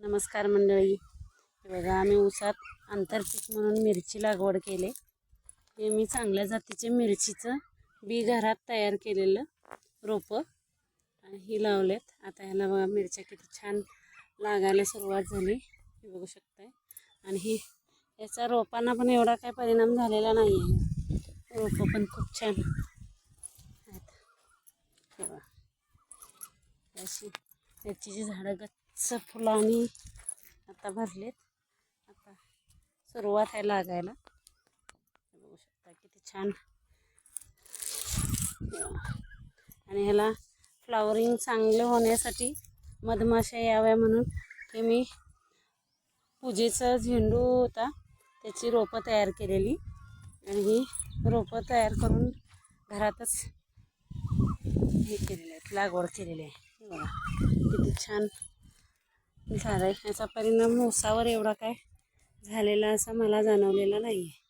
नमस्कार मंडळी. हे बघा आम्ही ऊसात आंतरपीक म्हणून मिरची लागवड केले. हे मी चांगल्या जातीचे मिरचीचं बी घरात तयार केलेलं रोपं ही लावलेत. आता ह्याला बघा मिरच्या किती छान लागायला सुरुवात झाली. हे बघू शकताय. आणि ही याचा रोपांना पण एवढा काही परिणाम झालेला नाही आहे रोपं पण खूप छान आहेत. अशी त्याची जी झाडं गच्च फुलांनी आता भरलेत. आता सुरुवात आहे लागायला. बघू शकता किती छान. आणि ह्याला फ्लावरिंग चांगलं होण्यासाठी मधमाशा याव्या म्हणून हे मी पूजेचा झेंडू होता त्याची रोपं तयार केलेली. आणि ही रोपं तयार करून घरातच हे केलेले आहेत लागवड केलेली आहे. बघा किती छान. झालं आहे याचा परिणाम मोसावर एवढा काय झालेला असा मला जाणवलेला नाही आहे